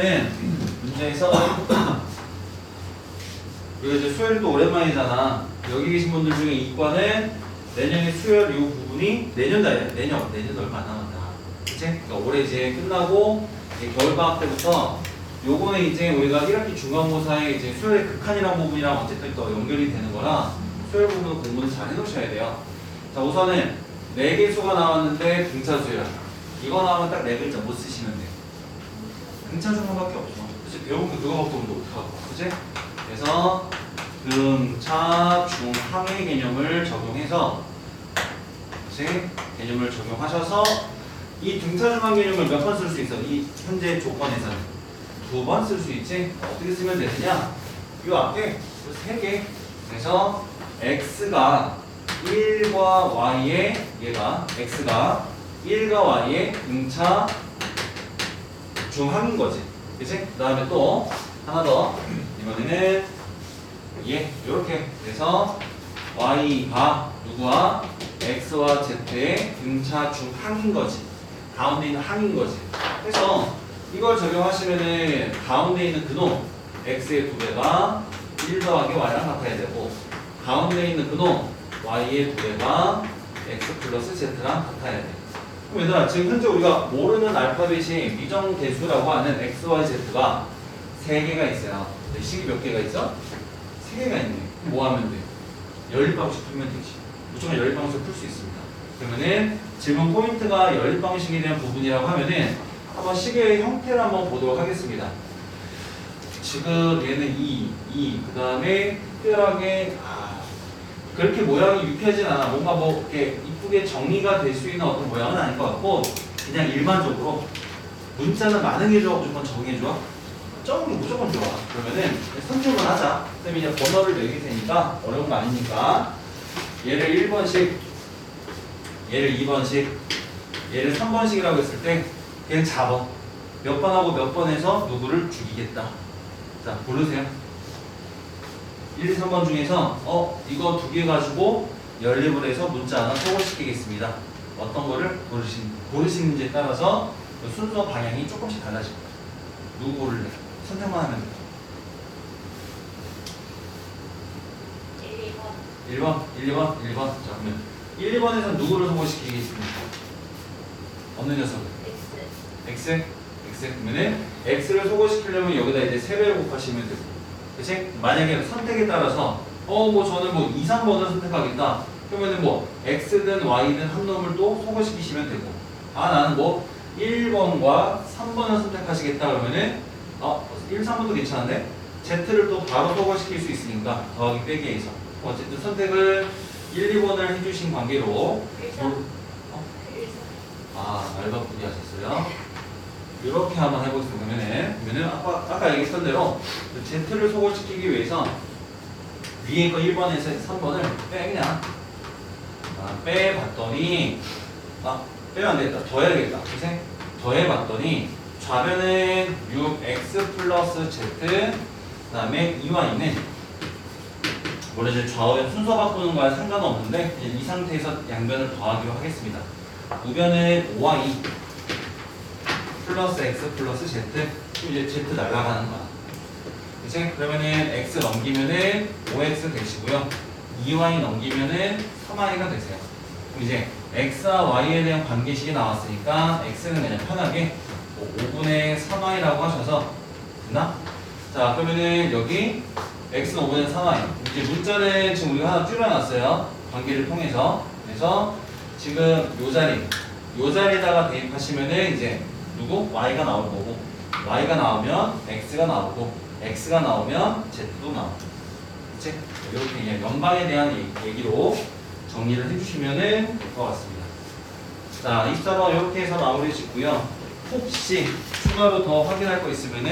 우선은 문제에서 이거 이제 수요일도 오랜만이잖아. 여기 계신 분들 중에 이과는 내년에 수요일 이 부분이 내년 달에 내년 내년 얼마 안 남았다. 그치? 그러니까 올해 이제 끝나고 이제 겨울 방학 때부터 요거는 이제 우리가 1학기 중간고사에 이제 수요일 극한이라는 부분이랑 어쨌든 또 연결이 되는 거라 수요일 부분 공부는 잘 해놓으셔야 돼요. 자 우선은 네 개수가 나왔는데 등차수열 이거 나오면 딱네 글자 못 쓰시면 돼요. 등차수만밖에 없어. 그치? 배운 거 그거밖에 없는데 어떡하고 그치? 그래서 등차 중항의 개념을 적용해서 그치? 개념을 적용하셔서 이 등차 중항 개념을 몇 번 쓸 수 있어? 이 현재 조건에서는 두 번 쓸 수 있지? 어떻게 쓰면 되느냐? 이 앞에 세 개. 그래서 x가 1과 y의 얘가 x가 1과 y의 등차 중항인 거지. 그치? 그 다음에 또 하나 더. 이번에는 예, 요렇게. 그래서 y가 누구와 x와 z의 등차 중 항인 거지. 가운데 있는 항인 거지. 그래서 이걸 적용하시면은 가운데 있는 그놈 x의 두 배가 1 더하기 y랑 같아야 되고 가운데 있는 그놈 y의 두 배가 x 플러스 z랑 같아야 돼. 그럼 얘들아 지금 현재 우리가 모르는 알파벳이 미정 개수라고 하는 x, y, z가 세 개가 있어요. 근데 식이 몇 개가 있어? 세 개가 있네. 그럼 뭐 하면 돼? 열방식 풀면 되지. 무조건 열방식 풀 수 있습니다. 그러면은 질문 포인트가 열방식에 대한 부분이라고 하면은 한번 식의 형태를 한번 보도록 하겠습니다. 지금 얘는 2, 2, 그 다음에 특별하게 아, 그렇게 모양이 유쾌하진 않아. 뭔가 뭐 이렇게 이쁘게 정리가 될 수 있는 어떤 모양은 아닌 것 같고 그냥 일반적으로 문자는 많은 게 좋아, 무조건 적은 게 좋아? 적은 게 무조건 좋아. 그러면은 선택을 하자. 선생님이 이제 번호를 매길 테니까 어려운 거 아니니까 얘를 1번씩, 얘를 2번씩, 얘를 3번씩이라고 했을 때 그냥 잡아. 몇번 하고 몇 번에서 누구를 죽이겠다. 자, 고르세요. 1, 2, 3번 중에서 어 이거 두 개 가지고 연립을 해서 문자 하나 소개시키겠습니다. 어떤 거를 고르신, 고르시는지에 따라서 그 순서 방향이 조금씩 달라질 거예요. 누구 고를래? 선택만 하면 돼요. 1, 2번 1번, 1, 2번, 1번. 자, 그러면 1, 2번에서 누구를 소개시키겠습니까? 없는 녀석. X X? X? 그러면은 X를 소개시키려면 여기다 이제 세배를 곱하시면 되고. 그치? 만약에 선택에 따라서 어, 뭐 저는 뭐 2, 3번을 선택하겠다. 그러면은 뭐 X든 Y든 한 놈을 또 소개시키시면 되고. 아, 나는 뭐 1번과 3번을 선택하시겠다 그러면은 어, 1, 3번도 괜찮은데 Z를 또 바로 소개시킬 수 있으니까 더하기 빼기에서 어쨌든 선택을 1, 2번을 해주신 관계로 1, 3 뭘- 어? 1, 3 아, 말바꾸기 하셨어요. 이렇게 한번 해보겠습니다. 그러면은, 그러면은 아까, 아까 얘기했던 대로 그 Z를 소개시키기 위해서 위에 거 1번에서 3번을 빼 그냥 아, 빼봤더니 아 빼면 안 되겠다. 더해야겠다. 그치? 더해봤더니 좌변은 6x 플러스 z 그 다음에 2y는 원래 이제 좌우변 순서 바꾸는 거와 상관없는데 이 상태에서 양변을 더하기로 하겠습니다. 우변은 5y 플러스 x 플러스 z 이제 z 날라가는 거야. 그치? 그러면은 x 넘기면은 5x 되시고요. 2y 넘기면은 3y가 되세요. 그럼 이제 x와 y에 대한 관계식이 나왔으니까 x는 그냥 편하게 5분의 3y라고 하셔서 됐나? 자 그러면은 여기 x는 5분의 3y 이제 문자는 지금 우리가 하나 줄여놨어요. 관계를 통해서 그래서 지금 요 자리 요 자리에다가 대입하시면은 이제 누구? y가 나올 거고 y가 나오면 x가 나오고 x가 나오면 z도 나오고 그치? 이렇게 그냥 연방에 대한 얘- 얘기로 정리를 해주시면 될 것 같습니다. 자, 24번 이렇게 해서 마무리 짓고요. 혹시 추가로 더 확인할 거 있으면은